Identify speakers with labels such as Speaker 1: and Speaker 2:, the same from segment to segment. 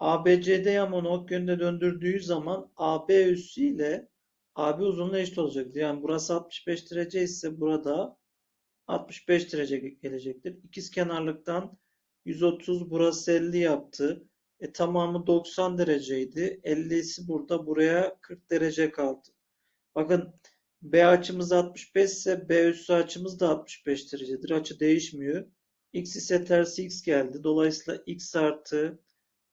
Speaker 1: ABCD yamuğunu ok yönünde döndürdüğü zaman AB üssü ile AB uzunluğu eşit olacaktır. Yani burası 65 derece ise burada 65 derece gelecektir. İkizkenarlıktan 130 burası 50 yaptı. E, tamamı 90 dereceydi. 50'si burada buraya 40 derece kaldı. Bakın B açımız 65 ise B üssü açımız da 65 derecedir. Açı değişmiyor. X ise tersi X geldi. Dolayısıyla X artı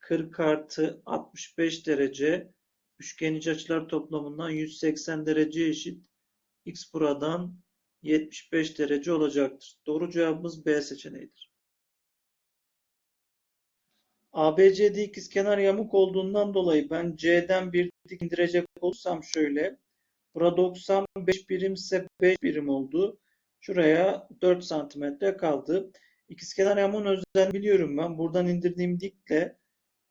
Speaker 1: 40 artı 65 derece üçgen iç açılar toplamından 180 derece eşit. X buradan 75 derece olacaktır. Doğru cevabımız B seçeneğidir. ABCD ikizkenar yamuk olduğundan dolayı ben C'den bir dik indirecek olursam şöyle. Burada 95 birimse 5 birim oldu. Şuraya 4 santimetre kaldı. İkizkenar yamuğun özelliğini biliyorum ben. Buradan indirdiğim dikle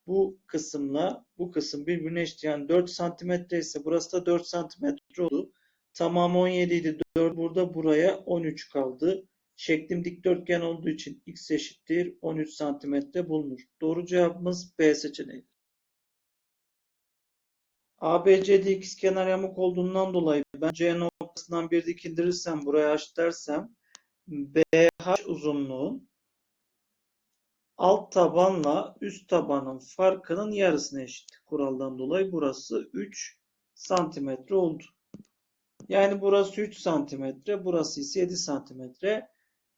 Speaker 1: bu kısımla bu kısım birbirine eşit. Yani 4 santimetre ise burası da 4 santimetre oldu. Tamam 17 idi. 4 burada buraya 13 kaldı. Şeklim dikdörtgen olduğu için x eşittir 13 santimetre bulunur. Doğru cevabımız B seçeneği. ABCD ikizkenar yamuk olduğundan dolayı ben C noktasından bir dik indirirsem buraya h dersem BH uzunluğu alt tabanla üst tabanın farkının yarısına eşit. Kuraldan dolayı burası 3 santimetre oldu. Yani burası 3 santimetre, burası ise 7 santimetre.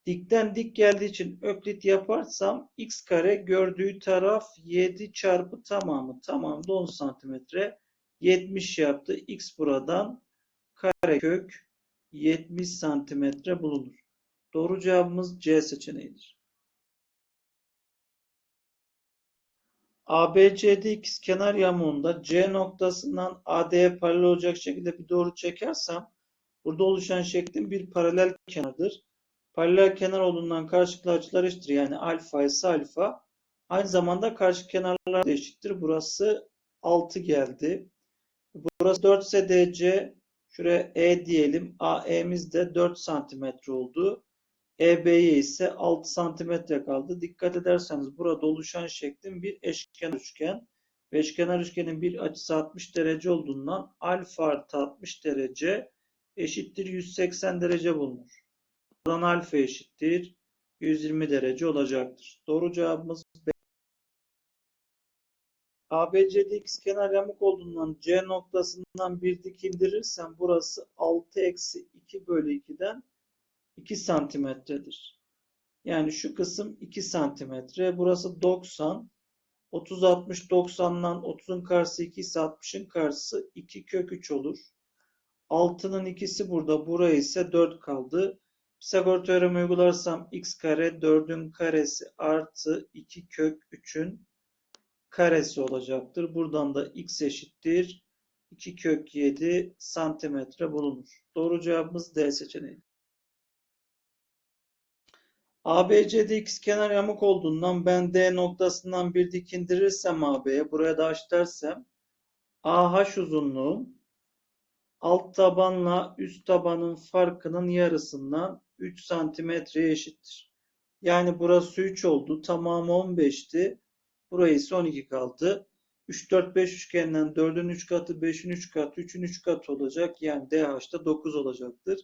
Speaker 1: Dikten dik geldiği için öklit yaparsam x kare gördüğü taraf 7 çarpı tamamı. Tamamı da 10 santimetre. 70 yaptı. X buradan karekök 70 santimetre bulunur. Doğru cevabımız C seçeneğidir. ABCD ikizkenar yamuğunda C noktasından AD'ye paralel olacak şekilde bir doğru çekersem burada oluşan şeklin bir paralel kenardır. Paralel kenar olduğundan karşılıklı açılar eşittir. Yani alfa ise alfa. Aynı zamanda karşı kenarlar da eşittir. Burası 6 geldi. Burası 4 ise DC. Şuraya E diyelim. AE'miz de 4 santimetre oldu. EB'ye ise 6 santimetre kaldı. Dikkat ederseniz burada oluşan şeklin bir eşkenar üçgen. Ve eşkenar üçgenin bir açısı 60 derece olduğundan alfa artı 60 derece eşittir 180 derece bulunur. Buradan alfa eşittir 120 derece olacaktır. Doğru cevabımız B. ABCD ikizkenar yamuk olduğundan C noktasından bir dik indirirsem burası 6 eksi 2 bölü 2'den 2 santimetredir. Yani şu kısım 2 santimetre. Burası 90. 30, 60, 90'dan 30'un karşısı 2 ise 60'ın karşısı 2 kök 3 olur. 6'nın ikisi burada. Buraya ise 4 kaldı. Pisagor teoremi uygularsam x kare 4'ün karesi artı 2 kök 3'ün karesi olacaktır. Buradan da x eşittir 2 kök 7 santimetre bulunur. Doğru cevabımız D seçeneği. ABCD ikizkenar yamuk olduğundan ben D noktasından bir dik indirirsem AB'ye buraya da h dersem AH uzunluğu alt tabanla üst tabanın farkının yarısından 3 santimetreye eşittir. Yani burası 3 oldu. Tamamı 15'ti. Burayı ise 12 kaldı. 3, 4, 5 üçgeninden 4'ün 3 katı, 5'in 3 katı, 3'ün 3 katı olacak. Yani DH'da 9 olacaktır.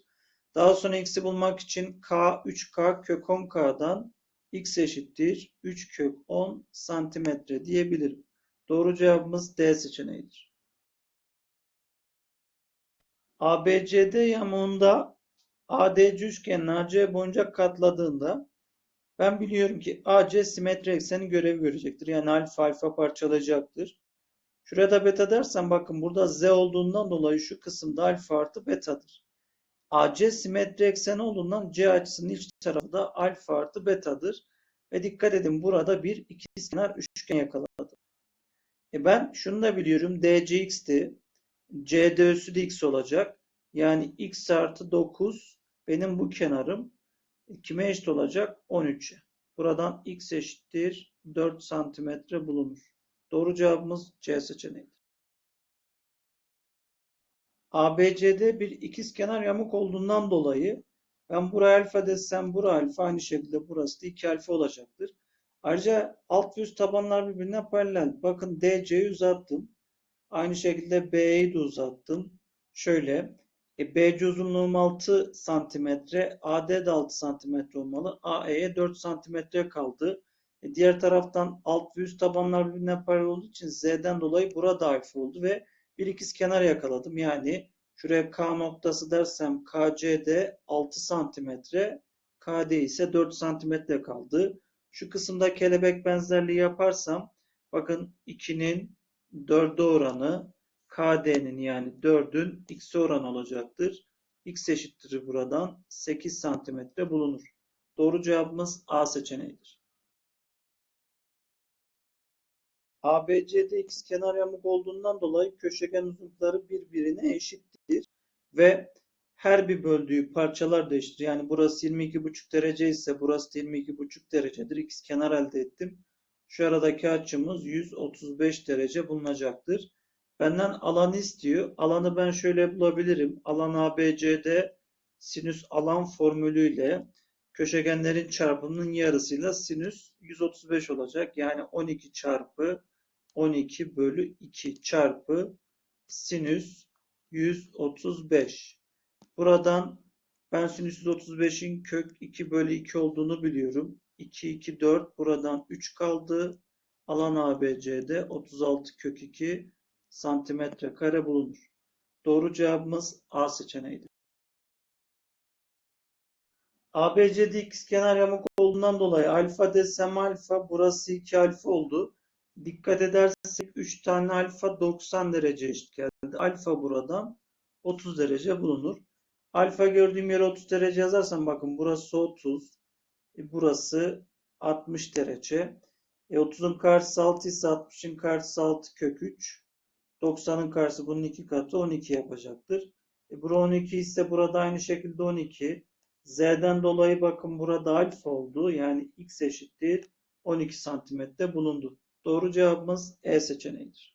Speaker 1: Daha sonra x'i bulmak için k 3k kök 10k'dan x eşittir 3 kök 10 santimetre diyebilirim. Doğru cevabımız D seçeneğidir. ABCD yamuğunda ADC üçgenin AC boyunca katladığında ben biliyorum ki AC simetri ekseni görevi görecektir. Yani alfa alfa parçalayacaktır. Şurada beta dersen bakın burada z olduğundan dolayı şu kısımda alfa artı betadır. AC simetri ekseni olduğundan C açısının iç tarafı da alfa artı betadır. Ve dikkat edin burada bir ikizkenar üçgen yakaladım. E ben şunu da biliyorum. DCX'ti. CD üssü de x olacak. Yani x artı 9 benim bu kenarım kime eşit olacak? 13'e. Buradan x eşittir 4 santimetre bulunur. Doğru cevabımız C seçeneği. ABCD bir ikizkenar yamuk olduğundan dolayı ben buraya alfa desem buraya alfa aynı şekilde burası da 2 alfa olacaktır. Ayrıca alt ve üst tabanlar birbirine paralel. Bakın DC'yi uzattım. Aynı şekilde BE'yi de uzattım. Şöyle. E, BC uzunluğum 6 santimetre. AD de 6 santimetre olmalı. AE'ye 4 santimetre kaldı. E, diğer taraftan alt ve üst tabanlar birbirine paralel olduğu için Z'den dolayı burada alfa oldu ve bir ikiz kenar yakaladım. Yani şuraya K noktası dersem KC'de 6 santimetre, KD ise 4 santimetre kaldı. Şu kısımda kelebek benzerliği yaparsam bakın 2'nin 4'e oranı KD'nin yani 4'ün x'e oranı olacaktır. x eşittir buradan 8 santimetre bulunur. Doğru cevabımız A seçeneğidir. ABCD ikizkenar yamuk olduğundan dolayı köşegen uzunlukları birbirine eşittir ve her bir böldüğü parçalar da. Yani burası 22,5 derece ise burası 22,5 derecedir. İkizkenar elde ettim. Şu aradaki açımız 135 derece bulunacaktır. Benden alanı istiyor. Alanı ben şöyle bulabilirim. Alan ABCD sinüs alan formülüyle köşegenlerin çarpımının yarısıyla sinüs 135 olacak. Yani 12 çarpı 12 bölü 2 çarpı sinüs 135. Buradan ben sinüs 135'in kök 2 bölü 2 olduğunu biliyorum. 2, 2, 4. Buradan 3 kaldı. Alan ABC'de 36 kök 2 santimetre kare bulunur. Doğru cevabımız A seçeneğidir. ABCD ikizkenar yamuk olduğundan dolayı alfa desem alfa burası 2 alfa oldu. Dikkat edersek 3 tane alfa 90 derece eşit geldi. Alfa buradan 30 derece bulunur. Alfa gördüğüm yere 30 derece yazarsam bakın burası 30. E, burası 60 derece. E, 30'un karşısı 6 ise 60'ın karşısı 6 kök 3. 90'ın karşısı bunun 2 katı 12 yapacaktır. E, bura 12 ise burada aynı şekilde 12. Z'den dolayı bakın burada alfa oldu. Yani x eşittir 12 santimetre bulundu. Doğru cevabımız E seçeneğidir.